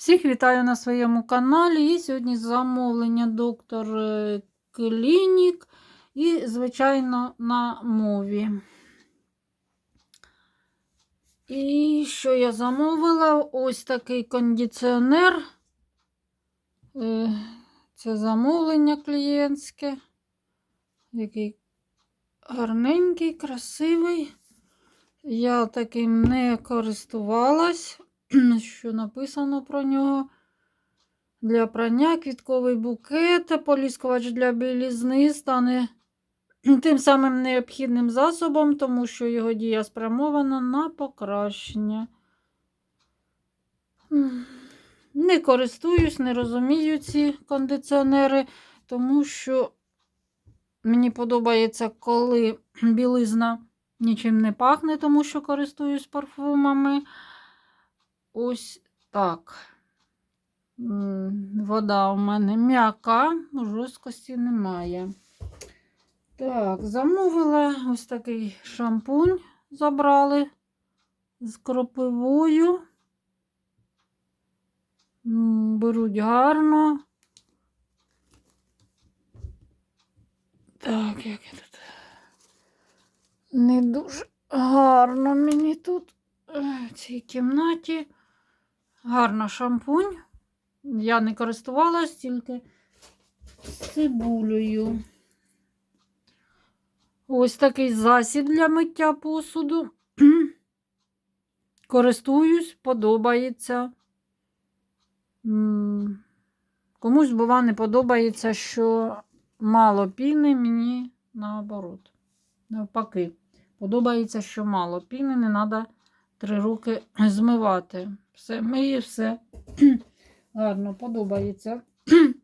Всіх вітаю на своєму каналі. І сьогодні замовлення доктор е, Клінік і, звичайно, на мові. І що я замовила? Ось такий кондиціонер. Е, Це замовлення клієнтське. Який гарненький, красивий. Я таким не користувалась, що написано про нього. Для прання квітковий букет, поліскувач для білізни стане тим самим необхідним засобом, тому що його дія спрямована на покращення. Не користуюсь, не розумію ці кондиціонери, тому що мені подобається, коли білизна нічим не пахне, тому що користуюсь парфумами. Ось так. Вода у мене м'яка, жорсткості немає. Так, замовила ось такий шампунь, забрали з кропивою. Беруть гарно. Так, як я тут. Не дуже гарно мені тут е, в цій кімнаті. Гарно шампунь. Я не користувалась тільки цибулею. Ось такий засіб для миття посуду. Користуюсь, подобається. Комусь, бува, не подобається, що мало піни, мені наоборот. Навпаки, подобається, що мало піни, не треба три руки змивати. Все миє, все гарно подобається.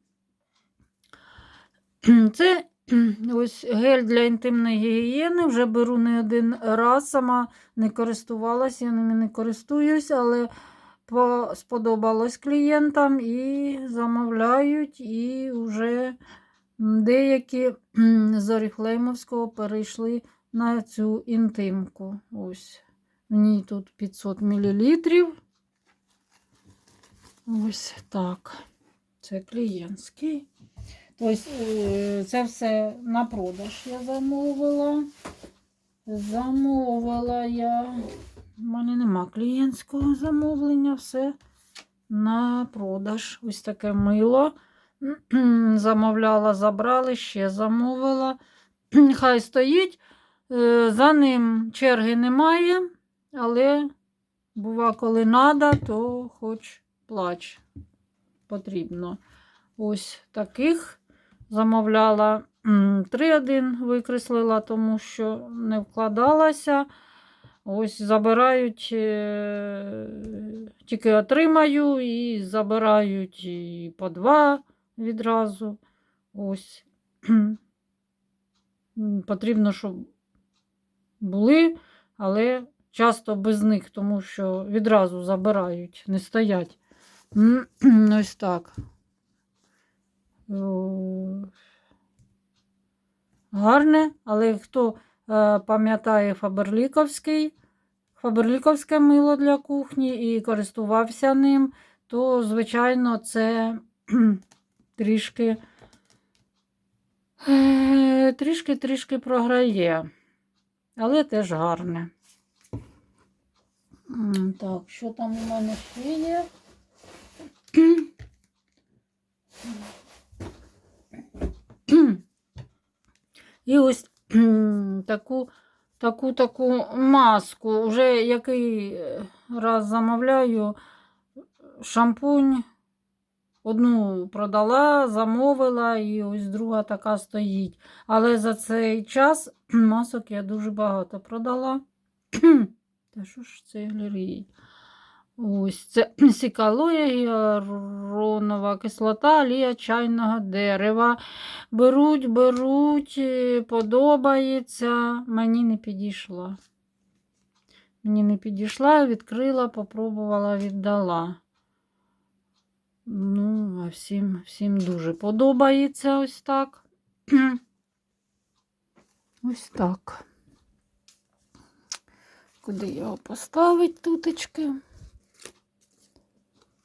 Це ось гель для інтимної гігієни. Вже беру не один раз, сама не користувалася, я ними не користуюсь, але сподобалось клієнтам і замовляють, і вже деякі з Оріфлеймовського перейшли на цю інтимку. Ось. Ній тут 500 мл. Ось так. Це клієнтський. Тобто це все на продаж я замовила. Замовила я. У мене нема клієнтського замовлення, все на продаж. Ось таке мило. Замовляла, забрали, ще замовила. Хай стоїть. Е, За ним черги немає, але бува, коли треба, то хоч плач потрібно. Ось таких замовляла. 3-1 викреслила, тому що не вкладалася. Ось забирають, е, тільки отримаю і забирають і по два відразу. Ось. Потрібно, щоб були, але часто без них, тому що відразу забирають, не стоять. Ось так. Гарне, але хто е, пам'ятає Фаберліковський, Фаберліковське мило для кухні і користувався ним, то, звичайно, це трішки е, трішки-трішки програє, але теж гарне. Так, що там у мене ще є? І ось таку, таку, таку маску. Вже який е, раз замовляю шампунь. Одну продала, замовила, і ось друга така стоїть. Але за цей час масок я дуже багато продала. Та що ж це гляріють? Ось це сікалоя, гіалуронова кислота, олія чайного дерева. Беруть, беруть, е, подобається. Мені не підійшла. Мені не підійшла, відкрила, попробувала, віддала. Ну, а всім, всім дуже подобається ось так. Ось так. Куди його поставити тутечки?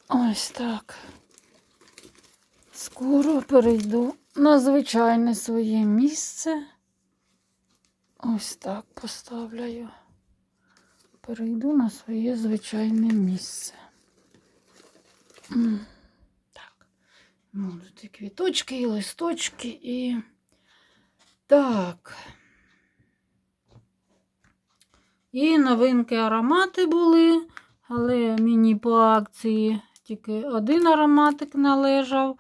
Ось так. Скоро перейду на звичайне своє місце. Ось так поставляю. Перейду на своє звичайне місце. Так. Будуть і квіточки, і листочки, і. Так. І новинки аромати були, але мені по акції тільки один ароматик належав.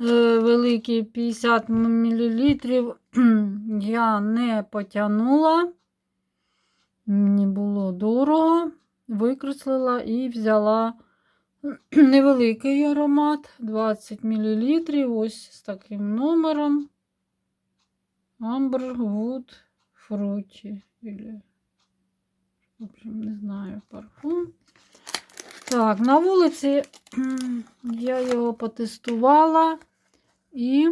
е, Великий 50 мл. Я не потягнула. Мені було дорого. Викреслила і взяла невеликий аромат 20 мл. Ось з таким номером. Amber Wood Fruity. Общем, не знаю, парфум. Так, на вулиці я його потестувала, і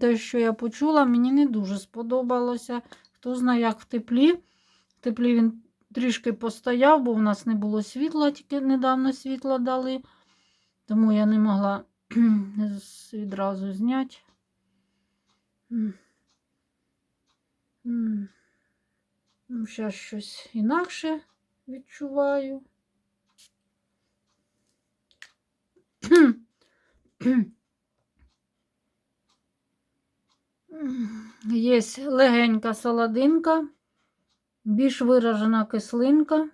те, що я почула, мені не дуже сподобалося. Хто знає, як в теплі. В теплі він трішки постояв, бо в нас не було світла, тільки недавно світло дали. Тому я не могла відразу зняти. М. Ну, Зараз щось інакше відчуваю. Є легенька солодинка, більш виражена кислинка.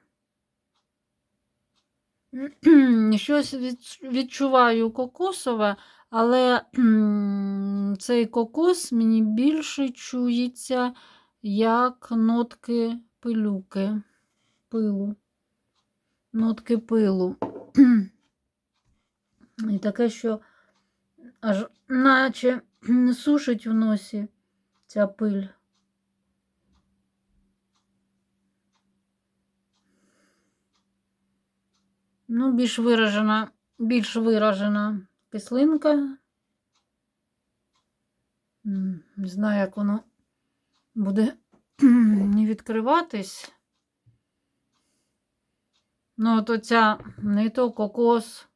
Щось відчуваю кокосове, але цей кокос мені більше чується як нотки пилюки, пилу. Нотки пилу. І таке, що аж наче сушить в носі ця пиль. Ну, більш виражена, більш виражена кислинка. Не знаю, як воно буде не відкриватись. Ну, от оця не то кокос.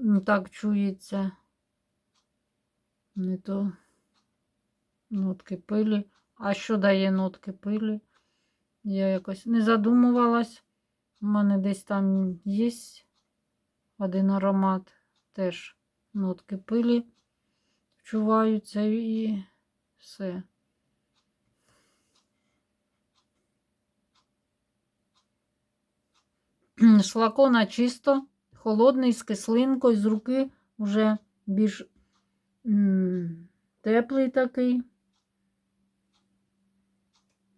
м, Так чується. Не то нотки пилі. А що дає нотки пилі? Я якось не задумувалась. У мене десь там є один аромат, теж нотки пилі вчуваються і все. З флакона чисто, холодний, з кислинкою, з руки вже більш теплий такий.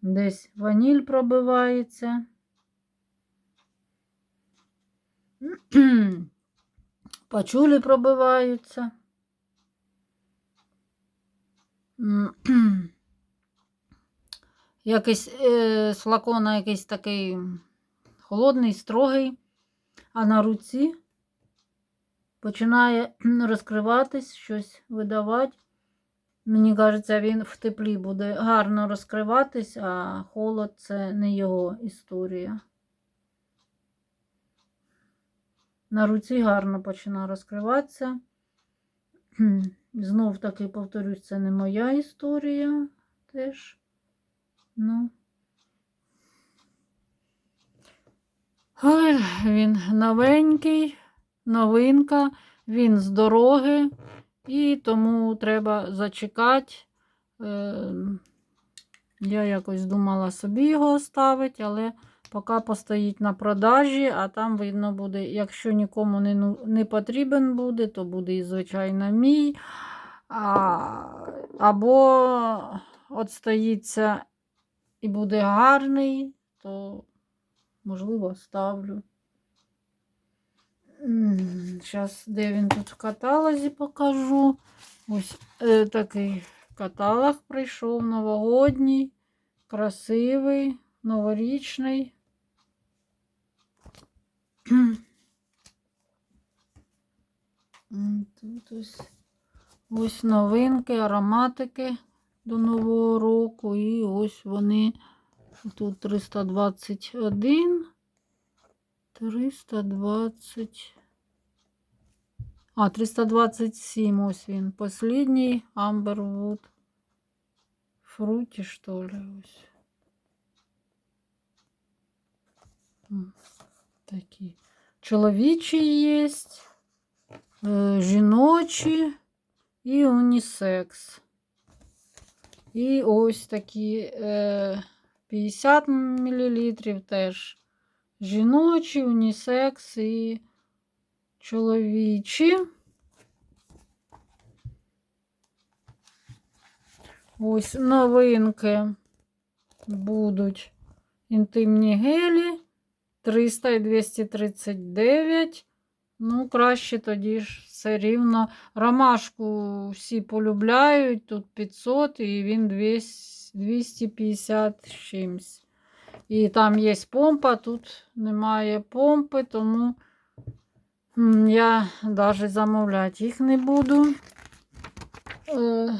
Десь ваніль пробивається. Пачулі пробиваються. М, Якийсь е, з флакона якийсь такий холодний, строгий, а на руці починає розкриватись, щось видавати. Мені кажеться, він в теплі буде гарно розкриватись, а холод це не його історія. На руці гарно починає розкриватися. Знов таки повторюсь, це не моя історія теж. Ну. Ой, він новенький, новинка, він з дороги, і тому треба зачекати. Е, я якось думала собі його оставити, але поки постоїть на продажі, а там видно буде, якщо нікому не, ну- не потрібен буде, то буде і звичайно мій. А, або от стоїться і буде гарний, то можливо ставлю. Зараз, де він тут в каталозі покажу. Ось е, такий каталог прийшов новогодній, красивий, новорічний. Тут ось, ось новинки, ароматики до Нового року. І ось вони. Тут 321. 320. А, 327 ось він. Последній Amberwood. Фруті, що ли, ось. Такі. Чоловічі є, е, жіночі і унісекс. І ось такі е, 50 мл теж жіночі, унісекс і чоловічі. Ось новинки будуть інтимні гелі 300 і 239. Ну, краще тоді ж все рівно. Ромашку всі полюбляють, тут 500 і він 200, 250 з чимсь. І там є помпа, тут немає помпи, тому я навіть замовляти їх не буду. Е,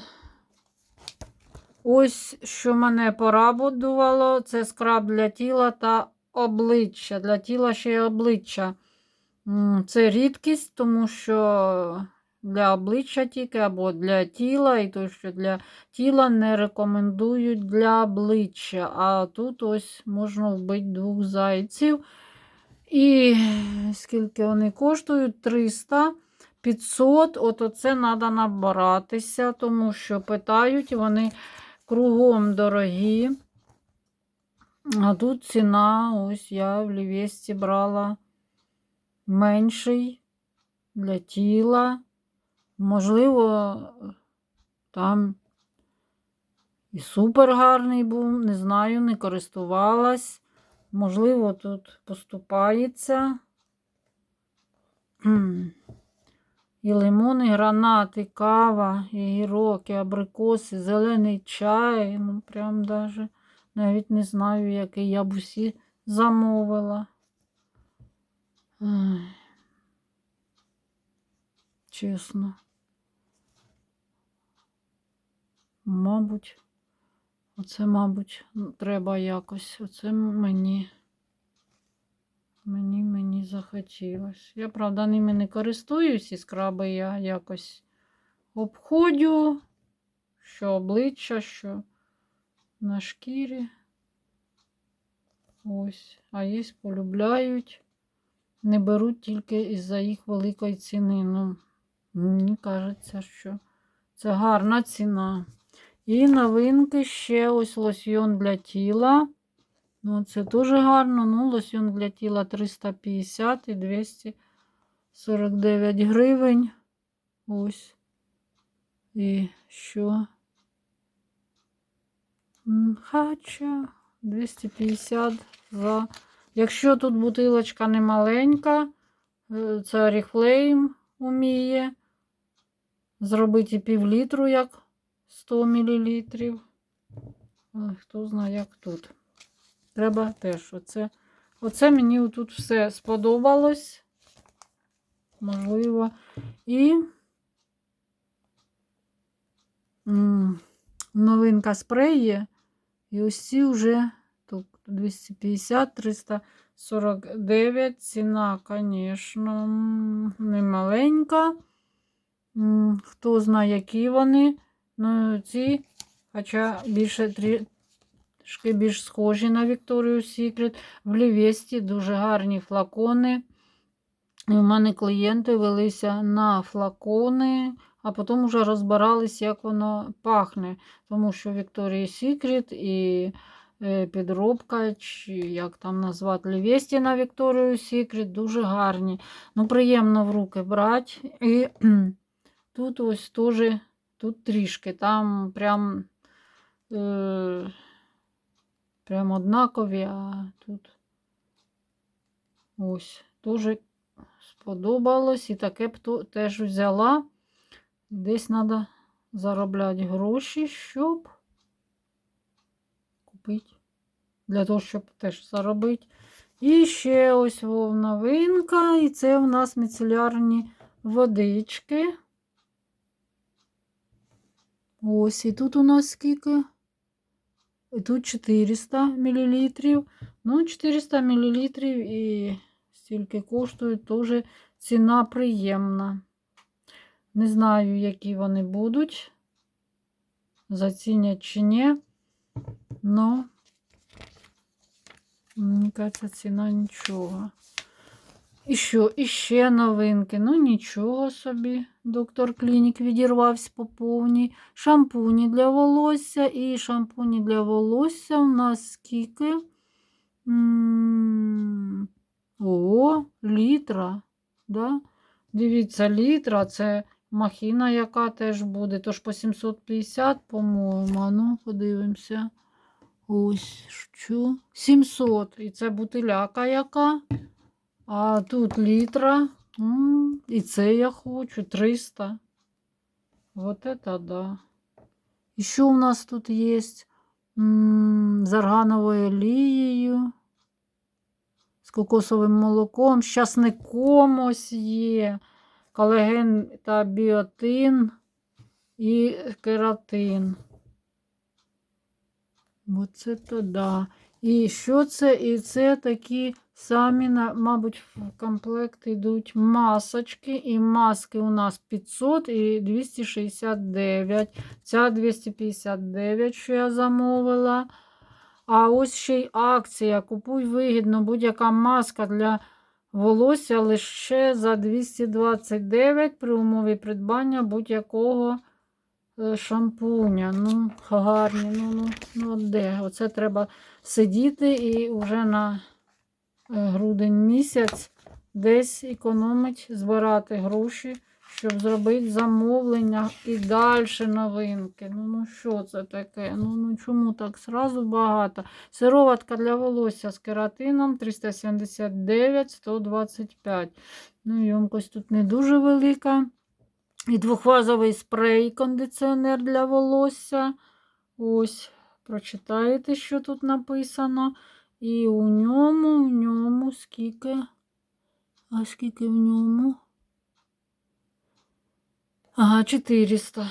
Ось що мене порадувало, це скраб для тіла та обличчя. Для тіла ще й обличчя. Це рідкість, тому що для обличчя тільки або для тіла, і то, що для тіла не рекомендують для обличчя. А тут ось можна вбити двох зайців. І скільки вони коштують? 300. 500, от оце треба набиратися, тому що питають, вони кругом дорогі. А тут ціна, ось я в Лівєсті брала менший для тіла. Можливо, там і супер гарний був, не знаю, не користувалась. Можливо, тут поступається. І лимон, і гранат, і кава, і гірок, і абрикоси, зелений чай. Ну, прям даже навіть не знаю, який я б усі замовила. Чесно. Мабуть, оце, мабуть, треба якось. Оце мені. Мені мені захотілось. Я, правда, ними не користуюсь, і скраби я якось обходю, що обличчя, що на шкірі. Ось. А є полюбляють. Не беруть тільки із-за їх великої ціни. Ну, мені кажеться, що це гарна ціна. І новинки ще ось лосьйон для тіла. Ну, це дуже гарно. Ну, лосьон для тіла 350 і 249 гривень. Ось. І що? Хача 250 за. Якщо тут бутилочка не маленька, е, це Oriflame уміє зробити пів літру, як 100 мл. Хто знає, як тут. Треба теж оце. Оце мені тут все сподобалось. Можливо. І новинка спрей є. І ось ці вже тут 250, 349. Ціна, звісно, не маленька. Хто знає, які вони. Ну, ці, хоча більше трішки більш схожі на Victoria's Secret. В Лівесті дуже гарні флакони. І у мене клієнти велися на флакони, а потім вже розбирались, як воно пахне. Тому що Victoria's Secret і е, підробка, чи як там назвати, Лівесті на Victoria's Secret дуже гарні. Ну, приємно в руки брати. І тут ось теж, тут трішки, там прям. Е, Прям однакові, а тут ось дуже сподобалось. І таке б теж взяла. Десь треба заробляти гроші, щоб купити. Для того, щоб теж заробити. І ще ось вов новинка. І це у нас міцелярні водички. Ось, і тут у нас скільки? І тут 400 мл. Ну, 400 мл і стільки коштують, теж ціна приємна. Не знаю, які вони будуть, зацінять чи ні. Но, мені кажеться, ціна нічого. І що, і ще новинки. Ну, нічого собі. Доктор Клінік відірвався по повній. Шампуні для волосся. І шампуні для волосся у нас скільки? М, О, літра. Да? Дивіться, літра це махіна, яка теж буде. Тож по 750, по-моєму. Ну, подивимося. Ось що. 700. І це бутиляка яка. А тут літра. І це я хочу. 300. Вот это да. І що у нас тут є? З органовою олією. З кокосовим молоком, з часником ось є. Колаген та біотин і кератин. Оце то да. І що це? І це такі самі, мабуть, в комплект йдуть масочки. І маски у нас 500 і 269. Ця 259, що я замовила. А ось ще й акція. Купуй вигідно, будь-яка маска для волосся лише за 229 при умові придбання будь-якого е, шампуня. Ну, гарні. Ну, ну, ну де? Оце треба сидіти і вже на е, грудень місяць десь економить, збирати гроші, щоб зробити замовлення і далі новинки. Ну, ну що це таке? Ну, ну чому так зразу багато? Сироватка для волосся з кератином 379, 125. Ну, ємкость тут не дуже велика. І двохфазовий спрей, кондиціонер для волосся. Ось, прочитаєте, що тут написано. І у ньому, в ньому скільки. А скільки в ньому? Ага, 400.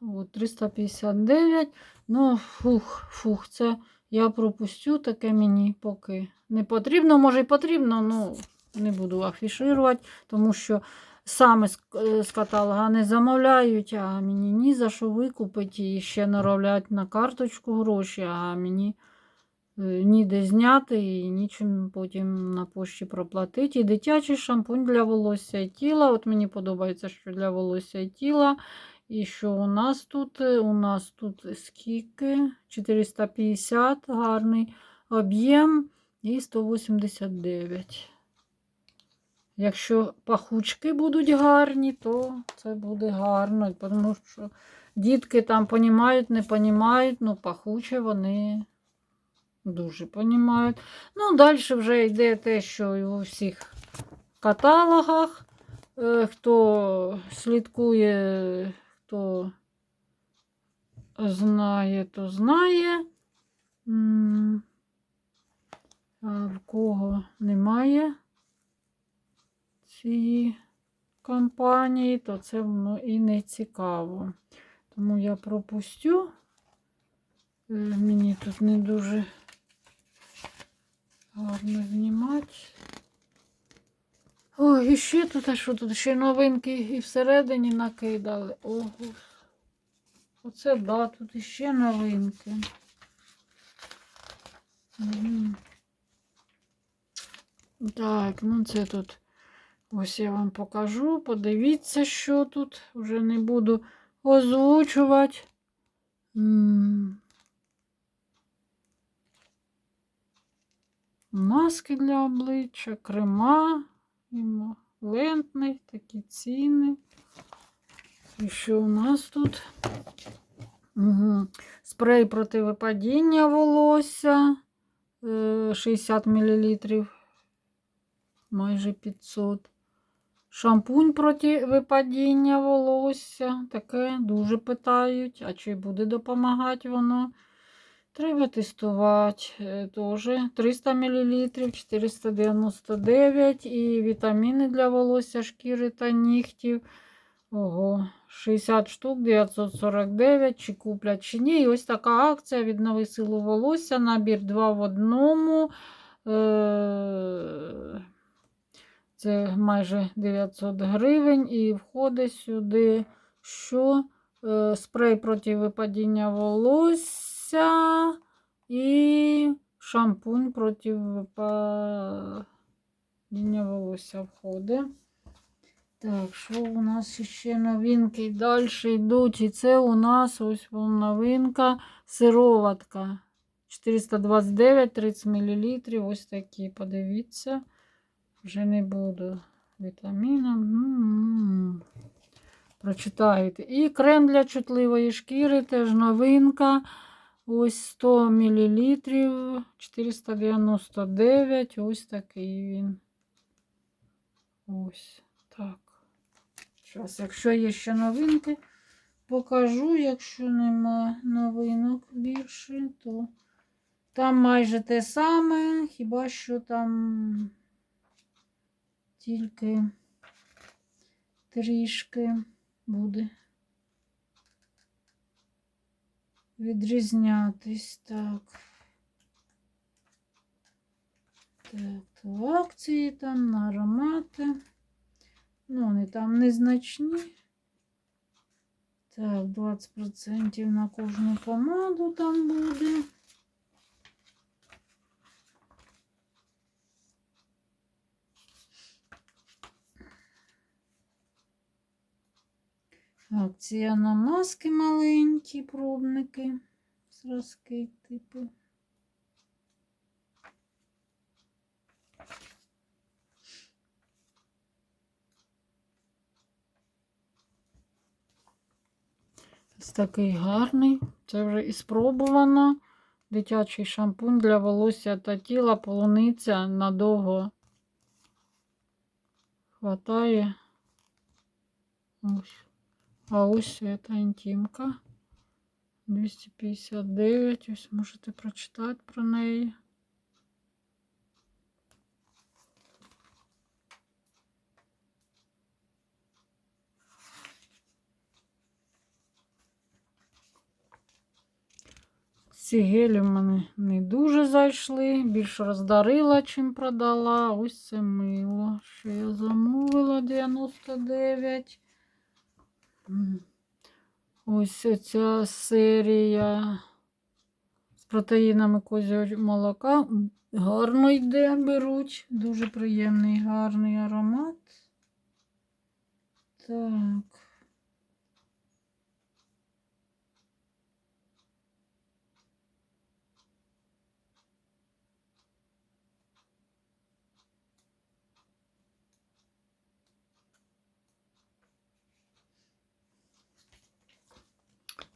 От, 359. Ну, фух, фух, це я пропустю таке мені поки не потрібно. Може і потрібно, ну не буду афішувати, тому що саме з, е, каталога не замовляють, а мені ні за що викупити і ще нароблять на карточку гроші, а мені ніде зняти і нічим потім на пошті проплатити. І дитячий шампунь для волосся і тіла. От мені подобається, що для волосся і тіла. І що у нас тут? Е, У нас тут скільки? 450 гарний об'єм і 189. Якщо пахучки будуть гарні, то це буде гарно. Тому що дітки там понімають, не понімають, ну пахуче вони дуже понімають. Ну, далі вже йде те, що і у всіх каталогах. Е, Хто слідкує, хто знає, то знає. А в кого немає цієї компанії, то це воно і не цікаво. Тому я пропустю. Е, Мені тут не дуже гарно знімати. Ой, і ще тут, а що тут? Ще новинки і всередині накидали. Ого. Оце да, тут іще новинки. Так, ну це тут. Ось я вам покажу. Подивіться, що тут. Вже не буду озвучувати. Маски для обличчя, крема, лентний, такі ціни. І що у нас тут? Угу. Спрей проти випадіння волосся е, 60 мл, майже 500. Шампунь проти випадіння волосся. Таке дуже питають. А чи буде допомагати воно? Треба тестувати. Е, Тоже 300 мл, 499 і вітаміни для волосся, шкіри та нігтів. Ого, 60 штук, 949, чи куплять, чи ні. І ось така акція віднови силу волосся, набір 2 в одному. Е- Це майже 900 гривень і входить сюди що Е, спрей проти випадіння волосся і шампунь проти випадіння волосся входить. Так, що у нас ще новинки далі йдуть? І це у нас ось новинка сироватка. 429, 30 мл. Ось такі, подивіться. Вже не буду вітаміном. Прочитаєте. І крем для чутливої шкіри, теж новинка. Ось 100 мл, 499. Ось такий він. Ось так. Зараз, якщо є ще новинки, покажу. Якщо нема новинок більше, то там майже те саме, хіба що там тільки трішки буде відрізнятись. Так. Так, то акції там, аромати. Ну, вони там незначні. Так, 20% на кожну помаду там буде. Акція на маски маленькі, пробники, зразки типу. Ось такий гарний. Це вже і спробувано. Дитячий шампунь для волосся та тіла, полуниця надовго хватає. Ось. А ось це інтимка. 259. Ось можете прочитати про неї. Ці гелі в мене не дуже зайшли. Більше роздарила, чим продала. Ось це мило. Що я замовила 99. Ось ця серія з протеїнами козього молока. Гарно йде, беруть. Дуже приємний, гарний аромат. Так.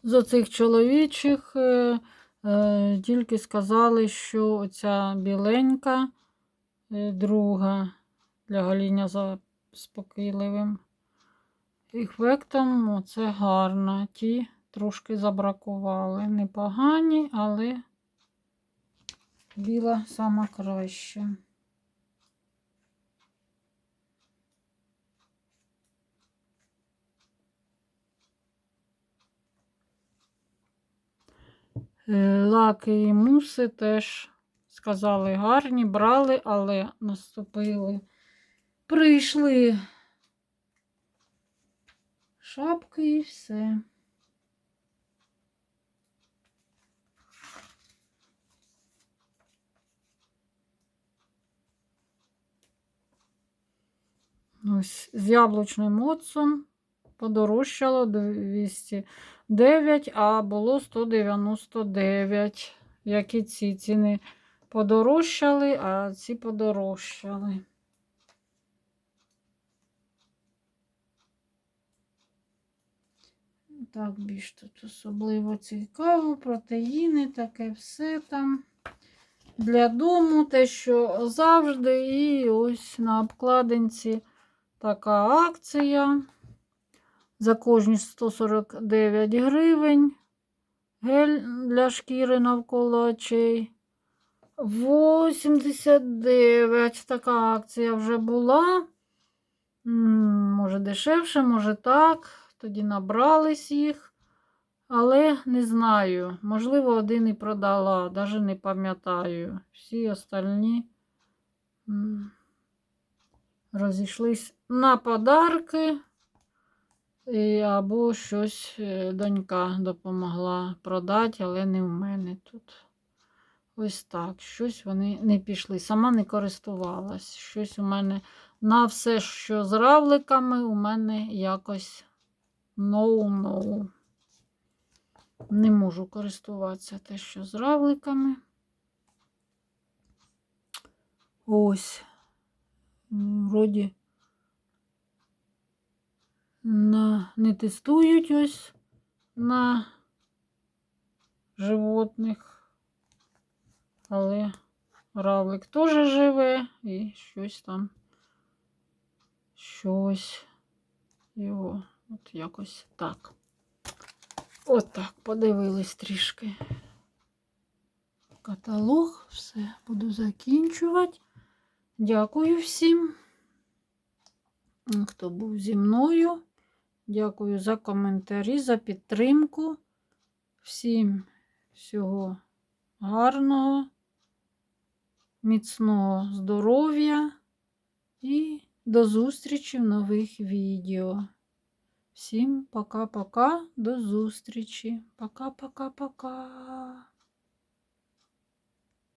З оцих чоловічих е, е, тільки сказали, що оця біленька е, друга для гоління заспокійливим ефектом. Оце гарно. Ті трошки забракували. Непогані, але біла сама краща. Лаки і муси теж сказали гарні, брали, але наступили. Прийшли шапки і все. Ось з яблучним оцом подорожчало 209, а було 199. Як і ці ціни подорожчали, а ці подорожчали. Так, більш тут особливо цікаво, протеїни, таке все там. Для дому те, що завжди, і ось на обкладинці така акція. За кожні 149 гривень. Гель для шкіри навколо очей. 89. Така акція вже була. Може дешевше, може так. Тоді набрались їх. Але не знаю. Можливо, один і продала, навіть не пам'ятаю. Всі остальні розійшлись на подарки. Або щось е, донька допомогла продати, але не в мене тут. Ось так. Щось вони не пішли. Сама не користувалась. Щось у мене на все, що з равликами, у мене якось no-no. Не можу користуватися те, що з равликами. Ось. Вроді на, не тестують ось на животних, але равлик теж живе і щось там, щось його, от якось так. От так, подивились трішки. Каталог, все, буду закінчувати. Дякую всім, хто був зі мною. Дякую за коментарі, за підтримку. Всім всього гарного, міцного здоров'я і до зустрічі в нових відео. Всім пока-пока, до зустрічі. Пока-пока-пока.